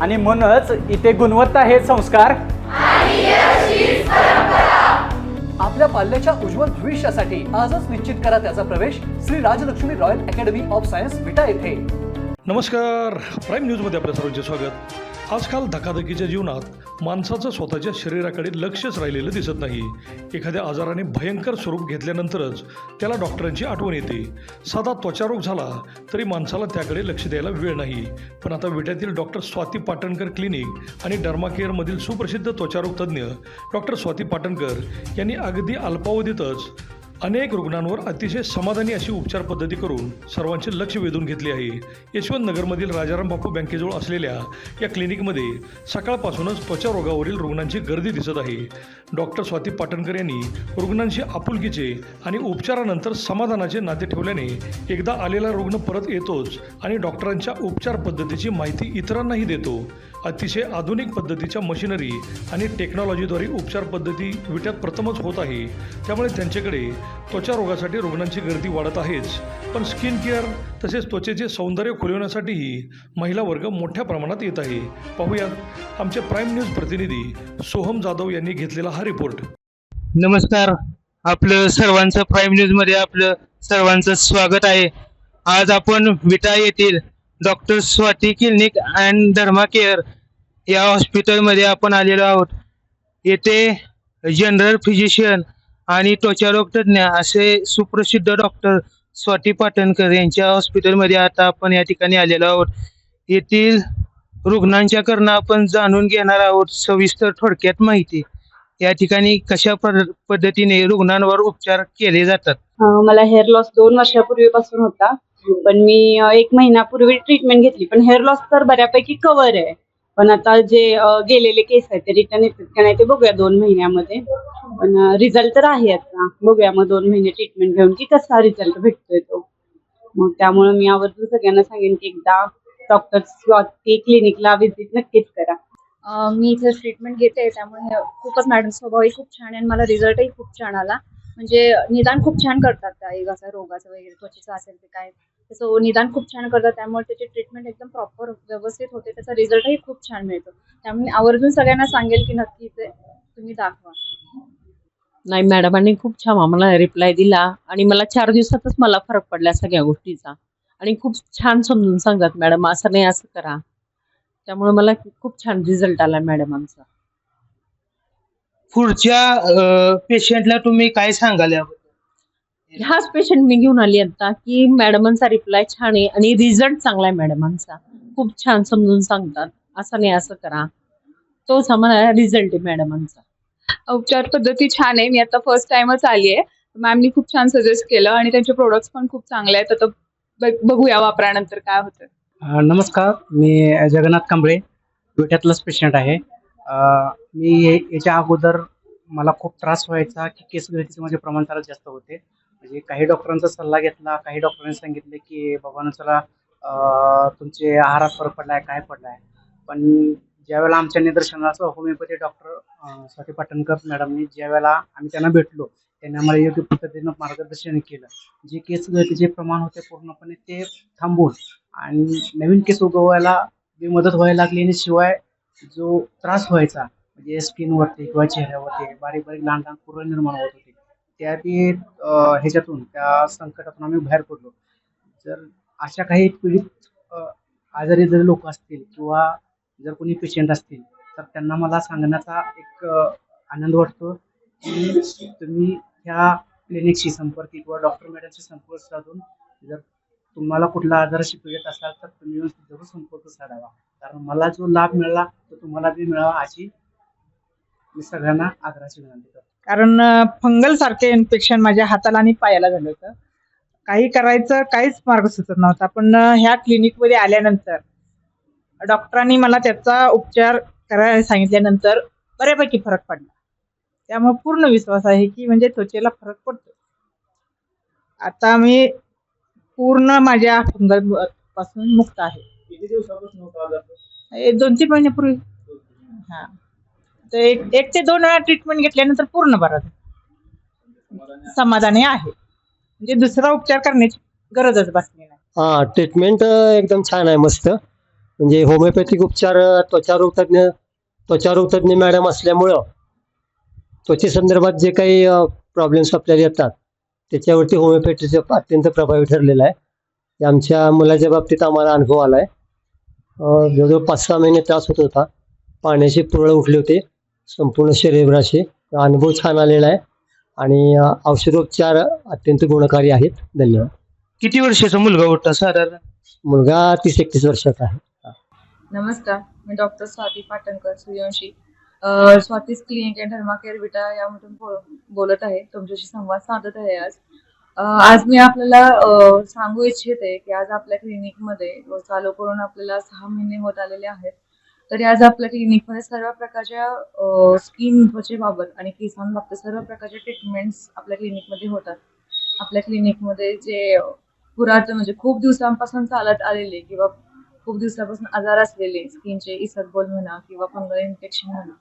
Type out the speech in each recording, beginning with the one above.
आणि म्हणूनच इथे गुणवत्ता हे संस्कार. आपल्या पाल्याच्या उज्ज्वल भविष्यासाठी आजच निश्चित करा त्याचा प्रवेश Shri Rajalakshmi royal academy of science Vita येथे. नमस्कार. प्राईम न्यूजमध्ये आपल्या सर्वांचे स्वागत. आजकाल धकाधकीच्या जीवनात माणसाचं स्वतःच्या शरीराकडे लक्षच राहिलेलं दिसत नाही. एखाद्या आजाराने भयंकर स्वरूप घेतल्यानंतरच त्याला डॉक्टरांची आठवण येते. साधा त्वचारोग झाला तरी माणसाला त्याकडे लक्ष द्यायला वेळ नाही. पण आता विट्यातील डॉक्टर स्वाती पाटणकर क्लिनिक आणि डर्माकेअरमधील सुप्रसिद्ध त्वचारोग तज्ज्ञ डॉक्टर स्वाती पाटणकर यांनी अगदी अल्पावधीतच अनेक रुग्णांवर अतिशय समाधानी अशी उपचार पद्धती करून सर्वांचे लक्ष वेधून घेतले आहे. यशवंत नगरमधील राजाराम बापू बँकेजवळ असलेल्या या क्लिनिकमध्ये सकाळपासूनच त्वचा रोगावरील रुग्णांची गर्दी दिसत आहे. डॉक्टर स्वाती पाटणकर यांनी रुग्णांशी आपुलकीचे आणि उपचारानंतर समाधानाचे नाते ठेवल्याने एकदा आलेला रुग्ण परत येतोच आणि डॉक्टरांच्या उपचार पद्धतीची माहिती इतरांनाही देतो. अतिशय आधुनिक पद्धतीच्या मशिनरी आणि टेक्नॉलॉजीद्वारे उपचार पद्धती विट्यात प्रथमच होत आहे. त्यामुळे त्यांच्याकडे त्वचा रोगासाठी रुग्णांची गर्दी वाढत आहेच. पण स्किन केअर तसेच त्वचेचे सौंदर्य खुलवण्यासाठीही महिला वर्ग मोठ्या प्रमाणात येत आहे. पाहूयात आमचे प्राईम न्यूज प्रतिनिधी सोहम जाधव यांनी घेतलेला हा रिपोर्ट. नमस्कार. आपलं सर्वांचं प्राईम न्यूजमध्ये आपलं सर्वांचं स्वागत आहे. आज आपण विटा येथील doctor Swati clinic and derma care या हॉस्पिटलमध्ये आपण आलेलो आहोत. येथे जनरल फिजिशियन आणि त्वचारोग तज्ज्ञ असे सुप्रसिद्ध डॉक्टर स्वाती पाटणकर यांच्या हॉस्पिटलमध्ये आता आपण या ठिकाणी आलेलो आहोत. येथील रुग्णांच्या करणं आपण जाणून घेणार आहोत. सविस्तर थोडक्यात माहिती. या ठिकाणी कशा पद्धतीने रुग्णांवर उपचार केले जातात? मला हेअर लॉस दोन वर्षापूर्वीपासून होता. पण मी एक महिन्यापूर्वी ट्रीटमेंट घेतली. पण हेअर लॉस तर बऱ्यापैकी कव्हर आहे. पण आता जे गेलेले केस आहेत ते रिटर्न येतात का नाही ते बघूया दोन महिन्यामध्ये. पण रिझल्ट तर आहे आता. बघूया मग दोन महिने ट्रीटमेंट घेऊन की कसा रिझल्ट भेटतोय तो. मग त्यामुळे मी आवर्जून सगळ्यांना सांगेन की एकदा डॉक्टर क्लिनिकला व्हिजिट नक्कीच करा. मी इथे ट्रीटमेंट घेते त्यामुळे खूपच मॅडम स्वभावही खूप छान आहे आणि मला रिझल्टही खूप छान आला. म्हणजे निदान खूप छान करतात एक असं रोगाचं वगैरे त्वचेचं असेल ते काय. तसं निदान खूप छान करतात. त्यामुळे त्याची ट्रीटमेंट एकदम प्रॉपर व्यवस्थित होते. त्याचा रिझल्टही खूप छान मिळतो. त्यामुळे मी आवर्जून सगळ्यांना सांगेल की नक्की ते तुम्ही दाखवा. नाही मॅडमांनी खूप छान आम्हाला रिप्लाय दिला. आणि मला चार दिवसातच मला फरक पडला सगळ्या गोष्टीचा. आणि खूप छान समजून सांगतात मॅडम असं नाही असं करा. त्यामुळे मला खूप छान रिझल्ट आला मॅडमांचा. पुढच्या पेशंटला तुम्ही काय सांगाल याबद्दल? ह्याच पेशंट मी घेऊन आली आता की मॅडमांचा रिप्लाय छान आहे आणि रिझल्ट चांगला आहे मॅडमांचा. खूप छान समजून सांगतात. असं नाही असं करा. तोच आम्हाला रिझल्ट आहे मॅडमांचा. उपचार पद्धती छान आहे. मी आता फर्स्ट टाइमच आली आहे. मॅमनी खूप छान सजेस्ट केलं आणि त्यांचे प्रोडक्ट्स पण खूप चांगले आहेत. आता बघूया वापरानंतर काय होतं. नमस्कार. मी जगन्नाथ कांबळे विट्यातलाच पेशंट आहे. मी हे- याच्या अगोदर मला खूप त्रास व्हायचा की केस गळतीचे माझे प्रमाण जरा जास्त होते. म्हणजे काही डॉक्टरांचा सल्ला घेतला काही डॉक्टरांनी सांगितले की बाबानं चला तुमचे आहारात फरक पडलाय काय पडलाय? पण ज्या वेळेला आमच्या निदर्शनाचं होमिओपॅथी डॉक्टर स्वाती पाटणकर मॅडमनी ज्या वेळेला आम्ही त्यांना भेटलो त्यांनी आम्हाला योग्य पद्धतीनं मार्गदर्शन केलं जे केस गळतीचे प्रमाण होते पूर्णपणे ते थांबून आणि नवीन केस उगवायला बी मदत व्हायला लागली आणि शिवाय जो त्रास व्हायचा म्हणजे स्किनवरती किंवा चेहऱ्यावरती बारीक बारीक लहान लहान पूर्ण निर्माण होत होते. त्या बी ह्याच्यातून त्या संकटातून आम्ही बाहेर पडलो. जर अशा काही पीडित आजारी जर लोक असतील किंवा जर कोणी पेशंट असतील तर त्यांना मला सांगण्याचा एक आनंद वाटतो की तुम्ही ह्या क्लिनिकशी संपर्क किंवा डॉक्टर मॅडमशी संपर्क साधून जर तुम्हाला कुठला आजाराशी पीडित असाल तर तुम्ही जरूर संपर्क साधावा. कारण मला जो लाभ मिळाला तो तुम्हाला बी मिळावा अशी मी सगळ्यांना आग्रहाची विनंती करतो. कारण फंगल सारखे इन्फेक्शन माझ्या हाताला आणि पायाला झालं होतं. काही करायचं काहीच मार्ग सुचत नव्हता पण ह्या क्लिनिकमध्ये आल्यानंतर डॉक्टरांनी मला त्याचा उपचार करायला सांगितल्यानंतर बऱ्यापैकी फरक पडला. त्यामुळे पूर्ण विश्वास आहे की म्हणजे त्वचेला फरक पडतो आता मी पूर्ण माझ्या फंगलपासून मुक्त आहे हे दोन तीन महिन्यापूर्वी. हा. तर एक एक ते दोन वेळा ट्रीटमेंट घेतल्यानंतर पूर्ण बरा झाला. समाधानी आहे. म्हणजे दुसरा उपचार करण्याची गरजच भासली नाही. हा ट्रीटमेंट एकदम छान आहे मस्त. म्हणजे होमिओपॅथिक उपचार अ, त्वचारोग तज्ज्ञ त्वचारोग तज्ज्ञ मॅडम असल्यामुळं त्वचेसंदर्भात जे काही प्रॉब्लेम्स आपल्याला येतात त्याच्यावरती होमिओपॅथीचं अत्यंत प्रभावी ठरलेलं आहे. आमच्या मुलाच्या बाबतीत आम्हाला अनुभव आला आहे जवळजवळ पाच सहा महिने त्रास होत होता. पाण्याचे पुरळ उठले होते. संपूर्ण शरीराचे अनुभव छान आलेला आहे. आणि औषधोपचार अत्यंत गुणकारी आहेत. धन्यवाद. किती वर्षाचा मुलगा होता साधारण? मुलगा तीस एकतीस वर्षाचा आहे. नमस्कार मी डॉक्टर स्वाती पाटणकर सूर्यवंशी. अ, स्वातीच clinic and derma care Vita यामधून बोलत आहे. तुमच्याशी संवाद साधत आहे आज. आज मी आपल्याला सांगू इच्छिते की आज आपल्या क्लिनिकमध्ये व चालू करून आपल्याला सहा महिने होत आलेले आहेत. तरी आज आपल्या क्लिनिकमध्ये सर्व प्रकारच्या स्किन त्वचेबाबत आणि केसांबाबत सर्व प्रकारच्या ट्रीटमेंट्स आपल्या क्लिनिकमध्ये होतात. आपल्या क्लिनिकमध्ये जे पुरातन म्हणजे खूप दिवसांपासून चालत आलेले किंवा खूप दिवसापासून आजार असलेले स्किनचे इसरबोल म्हणा किंवा फंगल इन्फेक्शन म्हणा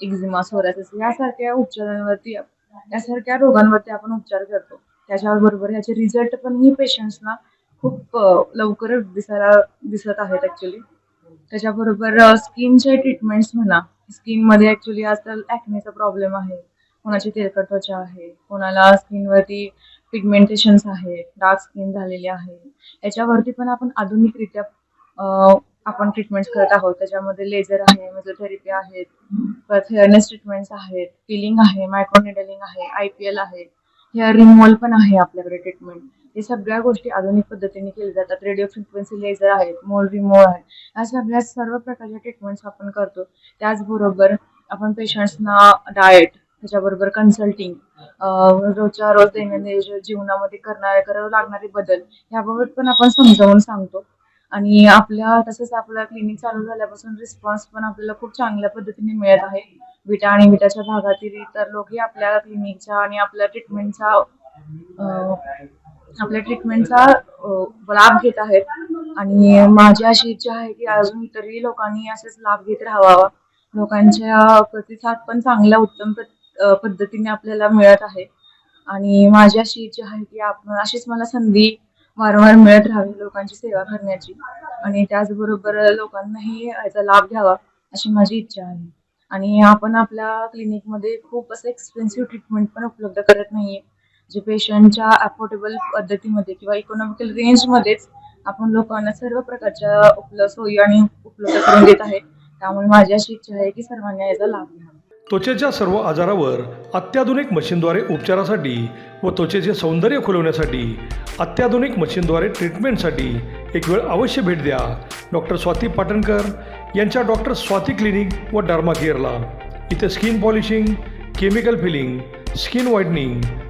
एक्झिमा सोरायसिस यासारख्या उपचारांवरती यासारख्या रोगांवरती आपण उपचार करतो. त्याच्याबरोबर ह्याचे रिझल्ट पण ही पेशंट्सना खूप लवकर दिसायला दिसत आहेत ऍक्च्युली त्याच्याबरोबर स्किनचे ट्रीटमेंट्स म्हणा. स्किनमध्ये ऍक्च्युली आजकाल ॲक्नेचा प्रॉब्लेम आहे. कोणाची तेलकट त्वचा आहे कोणाला स्किनवरती पिगमेंटेशन्स आहेत डार्क स्किन झालेली आहे. याच्यावरती पण आपण आधुनिकरित्या आपण ट्रीटमेंट करत आहोत. त्याच्यामध्ये लेझर आहे म्हणजे मेझोथेरपी आहेत परत हेअरनेस ट्रीटमेंट्स आहेत पिलिंग आहे मायक्रोनिडलिंग आहे आय पी एल आहे. हेअर रिमोल पण आहे आपल्याकडे ट्रीटमेंट हे सगळ्या गोष्टी आधुनिक पद्धतीने केल्या जातात. रेडिओ फ्रिक्वेन्सी लेझर आहेत मोल रिमोल आहे. या सगळ्या सर्व प्रकारच्या ट्रीटमेंट्स आपण करतो. त्याचबरोबर आपण पेशंट्सना डाएट त्याच्याबरोबर कन्सल्टिंग रोजच्या रोज दैनंदिन जीवनामध्ये करणारे करावे लागणारे बदल ह्याबाबत पण आपण समजावून सांगतो. आणि आपल्या तसंच आपलं क्लिनिक चालू झाल्यापासून रिस्पॉन्स पण आपल्याला खूप चांगल्या पद्धतीने मिळत आहे. विटा आणि विटाच्या भागातील इतर लोकही आपल्या क्लिनिकचा आणि आपल्या ट्रीटमेंटचा आपल्या ट्रीटमेंटचा लाभ घेत आहेत. आणि माझी अशी इच्छा आहे की अजून इतरही लोकांनी असेच लाभ घेत राहावा. लोकांच्या प्रतिसाद पण चांगल्या उत्तम पद्धतीने आपल्याला मिळत आहे. आणि माझी अशी इच्छा आहे की आपण अशीच मला संधी वारंवार मिळत राहावी लोकांची सेवा करण्याची. आणि त्याचबरोबर लोकांनाही याचा लाभ घ्यावा अशी माझी इच्छा आहे. आणि आपण आपल्या क्लिनिकमध्ये खूप असं एक्सपेन्सिव्ह ट्रीटमेंट पण उपलब्ध करत नाहीये. जे पेशंटच्या अफोर्डेबल पद्धतीमध्ये किंवा इकॉनॉमिकल रेंजमध्येच आपण लोकांना सर्व प्रकारच्या उपलब्ध सोयी आणि उपलब्ध करून देत आहे त्यामुळे माझी अशी इच्छा आहे की सर्वांनी याचा लाभ घ्यावा. त्वचेच्या सर्व आजारावर अत्याधुनिक मशीनद्वारे उपचारासाठी व त्वचेचे सौंदर्य खुलवण्यासाठी अत्याधुनिक मशीनद्वारे ट्रीटमेंटसाठी एक वेळ अवश्य भेट द्या. डॉक्टर स्वाती पाटणकर यांच्या डॉक्टर स्वाती क्लिनिक व डर्मा केअरला इथे skin polishing chemical peeling skin whitening